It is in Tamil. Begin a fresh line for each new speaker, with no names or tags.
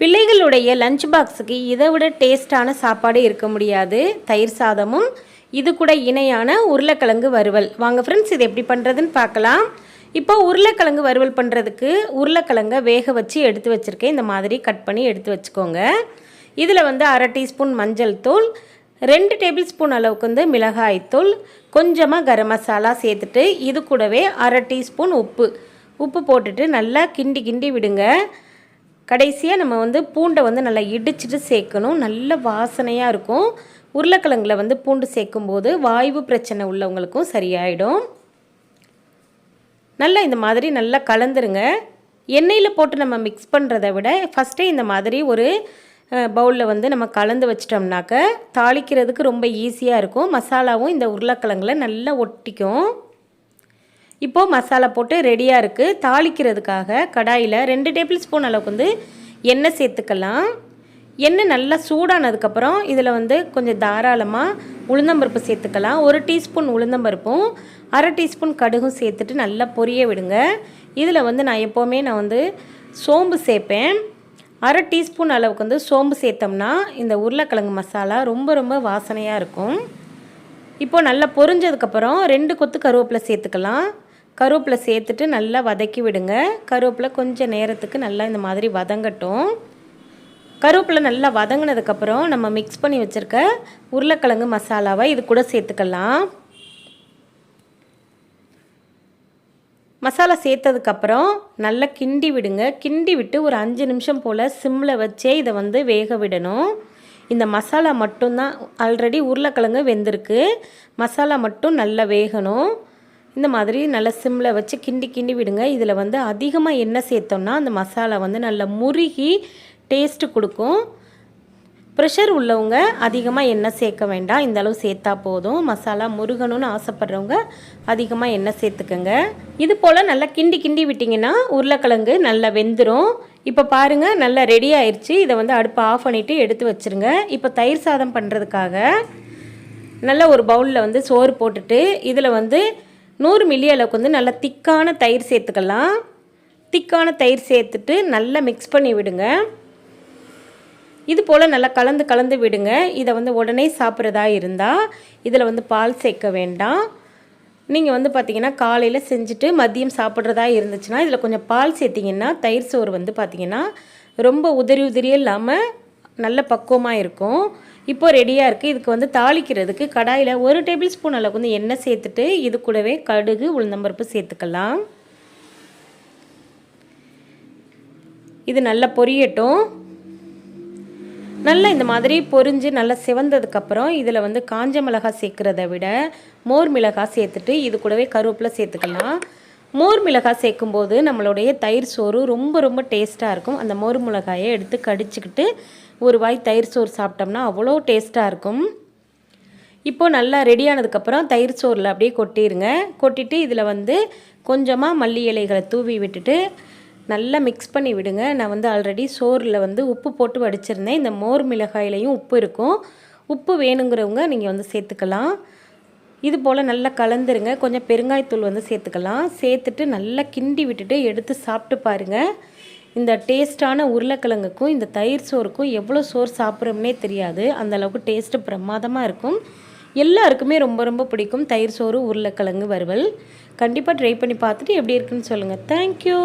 பிள்ளைகளுடைய லஞ்ச் பாக்ஸுக்கு இதை விட டேஸ்டான சாப்பாடு இருக்க முடியாது. தயிர் சாதமும் இது கூட இணையான உருளைக்கிழங்கு வறுவல். வாங்க ஃப்ரெண்ட்ஸ் இது எப்படி பண்ணுறதுன்னு பார்க்கலாம். இப்போ உருளைக்கிழங்கு வறுவல் பண்ணுறதுக்கு உருளைக்கிழங்கை வேக வச்சு எடுத்து வச்சுருக்கேன். இந்த மாதிரி கட் பண்ணி எடுத்து வச்சுக்கோங்க. இதில் வந்து அரை டீஸ்பூன் மஞ்சள் தூள் ரெண்டு டேபிள் ஸ்பூன் அளவுக்கு வந்து மிளகாய்த்தூள் கொஞ்சமாக கரம் மசாலா சேர்த்துட்டு இது கூடவே அரை டீஸ்பூன் உப்பு. உப்பு போட்டுட்டு நல்லா கிண்டி கிண்டி விடுங்க. கடைசியாக நம்ம வந்து பூண்டை வந்து நல்லா இடிச்சிட்டு சேர்க்கணும். நல்ல வாசனையாக இருக்கும். உருளைக்கிழங்குல வந்து பூண்டு சேர்க்கும்போது வாய்வு பிரச்சனை உள்ளவங்களுக்கும் சரியாயிடும். நல்லா இந்த மாதிரி நல்லா கலந்துருங்க. எண்ணெயில் போட்டு நம்ம மிக்ஸ் பண்ணுறத விட ஃபஸ்ட்டே இந்த மாதிரி ஒரு பவுலில் வந்து நம்ம கலந்து வச்சிட்டோம்னாக்க தாளிக்கிறதுக்கு ரொம்ப ஈஸியாக இருக்கும். மசாலாவும் இந்த உருளைக்கிழங்குல நல்லா ஒட்டிக்கும். இப்போது மசாலா போட்டு ரெடியாக இருக்குது தாளிக்கிறதுக்காக கடாயில் ரெண்டு டேபிள் ஸ்பூன் அளவுக்கு வந்து எண்ணெய் சேர்த்துக்கலாம். எண்ணெய் நல்லா சூடானதுக்கப்புறம் இதில் வந்து கொஞ்சம் தாராளமாக உளுந்தம்பருப்பு சேர்த்துக்கலாம். ஒரு டீஸ்பூன் உளுந்தம்பருப்பும் அரை டீஸ்பூன் கடுகும் சேர்த்துட்டு நல்லா பொரிய விடுங்க. இதில் வந்து நான் எப்போவுமே நான் வந்து சோம்பு சேர்ப்பேன். அரை டீஸ்பூன் அளவுக்கு வந்து சோம்பு சேர்த்தோம்னா இந்த உருளைக்கிழங்கு மசாலா ரொம்ப ரொம்ப வாசனையாக இருக்கும். இப்போது நல்லா பொரிஞ்சதுக்கப்புறம் ரெண்டு கொத்து கருவேப்பிலை சேர்த்துக்கலாம். கருவேப்பிலை சேர்த்துட்டு நல்லா வதக்கி விடுங்க. கருவேப்பிலை கொஞ்சம் நேரத்துக்கு நல்லா இந்த மாதிரி வதங்கட்டும். கருவேப்பிலை நல்லா வதங்கினதுக்கப்புறம் நம்ம மிக்ஸ் பண்ணி வச்சுருக்க உருளைக்கிழங்கு மசாலாவை இது கூட சேர்த்துக்கலாம். மசாலா சேர்த்ததுக்கப்புறம் நல்லா கிண்டி விடுங்க. கிண்டி விட்டு ஒரு அஞ்சு நிமிஷம் போல் சிம்மில் வச்சே இதை வந்து வேக விடணும். இந்த மசாலா மட்டும்தான். ஆல்ரெடி உருளைக்கிழங்கு வெந்திருக்கு. மசாலா மட்டும் நல்லா வேகணும். இந்த மாதிரி நல்லா சிம்மில் வச்சு கிண்டி கிண்டி விடுங்க. இதில் வந்து அதிகமாக எண்ணெய் சேர்த்தோம்னா அந்த மசாலா வந்து நல்லா முருகி டேஸ்ட்டு கொடுக்கும். ப்ரெஷர் உள்ளவங்க அதிகமாக எண்ணெய் சேர்க்க வேண்டாம். இந்த அளவு சேர்த்தா போதும். மசாலா முருகணும்னு ஆசைப்பட்றவங்க அதிகமாக எண்ணெய் சேர்த்துக்கோங்க. இது போல் நல்லா கிண்டி கிண்டி விட்டிங்கன்னா உருளைக்கிழங்கு நல்லா வெந்துடும் இப்போ பாருங்கள் நல்லா ரெடி ஆயிடுச்சு இதை வந்து அடுப்பை ஆஃப் பண்ணிவிட்டு எடுத்து வச்சுருங்க. இப்போ தயிர் சாதம் பண்ணுறதுக்காக நல்ல ஒரு பவுலில் வந்து சோறு போட்டுட்டு இதில் வந்து நூறு மில்லி அளவுக்கு வந்து நல்லா திக்கான தயிர் சேர்த்துக்கலாம். திக்கான தயிர் சேர்த்துட்டு நல்லா மிக்ஸ் பண்ணி விடுங்க. இது போல் நல்லா கலந்து கலந்து விடுங்க. இதை வந்து உடனே சாப்பிட்றதா இருந்தால் இதில் வந்து பால் சேர்க்க வேண்டாம். நீங்கள் வந்து பார்த்தீங்கன்னா காலையில் செஞ்சுட்டு மதியம் சாப்பிட்றதா இருந்துச்சுன்னா இதில் கொஞ்சம் பால் சேர்த்திங்கன்னா தயிர் சோறு வந்து பார்த்திங்கன்னா ரொம்ப உதிரி உதிரியே இல்லாமல் நல்ல பக்குவமாக இருக்கும். இப்போ ரெடியாக இருக்குது இதுக்கு வந்து தாளிக்கிறதுக்கு கடாயில் ஒரு டேபிள் ஸ்பூன் அளவுக்கு வந்து எண்ணெய் சேர்த்துட்டு இது கூடவே கடுகு உளுந்தம்பருப்பு சேர்த்துக்கலாம். இது நல்லா பொரியட்டும். நல்லா இந்த மாதிரி பொரிஞ்சு நல்லா சிவந்ததுக்கப்புறம் இதில் வந்து காஞ்ச மிளகாய் சேர்க்குறத விட மோர் மிளகாய் சேர்த்துட்டு இது கூடவே கருவேப்பிலை சேர்த்துக்கலாம். மோர் மிளகாய் சேர்க்கும்போது நம்மளுடைய தயிர் சோறு ரொம்ப ரொம்ப டேஸ்ட்டாக இருக்கும். அந்த மோர் மிளகாயை எடுத்து கடிச்சிக்கிட்டு ஒரு வாய் தயிர் சோறு சாப்பிட்டோம்னா அவ்வளோ டேஸ்ட்டாக இருக்கும். இப்போது நல்லா ரெடியானதுக்கப்புறம் தயிர் சோறில் அப்படியே கொட்டிடுங்க கொட்டிட்டு இதில் வந்து கொஞ்சமாக மல்லி இலைகளை தூவி விட்டுட்டு நல்லா மிக்ஸ் பண்ணி விடுங்க. நான் வந்து ஆல்ரெடி சோறில் வந்து உப்பு போட்டு வடிச்சிருந்தேன். இந்த மோர் மிளகாயிலையும் உப்பு இருக்கும். உப்பு வேணுங்கிறவங்க நீங்கள் வந்து சேர்த்துக்கலாம். இது போல் நல்லா கலந்துருங்க. கொஞ்சம் பெருங்காயத்தூள் வந்து சேர்த்துக்கலாம். சேர்த்துட்டு நல்லா கிண்டி விட்டுட்டு எடுத்து சாப்பிட்டு பாருங்கள் இந்த டேஸ்ட்டான உருளைக்கிழங்குக்கும் இந்த தயிர் சோறுக்கும் எவ்வளோ சோறு சாப்பிட்றோம்னே தெரியாது. அந்த அளவுக்கு டேஸ்ட்டு பிரமாதமாக இருக்கும். எல்லாருக்குமே ரொம்ப ரொம்ப பிடிக்கும் தயிர் சோறு உருளைக்கிழங்கு வறுவல். கண்டிப்பாக ட்ரை பண்ணி பார்த்துட்டு எப்படி இருக்குன்னு சொல்லுங்கள் தேங்க்யூ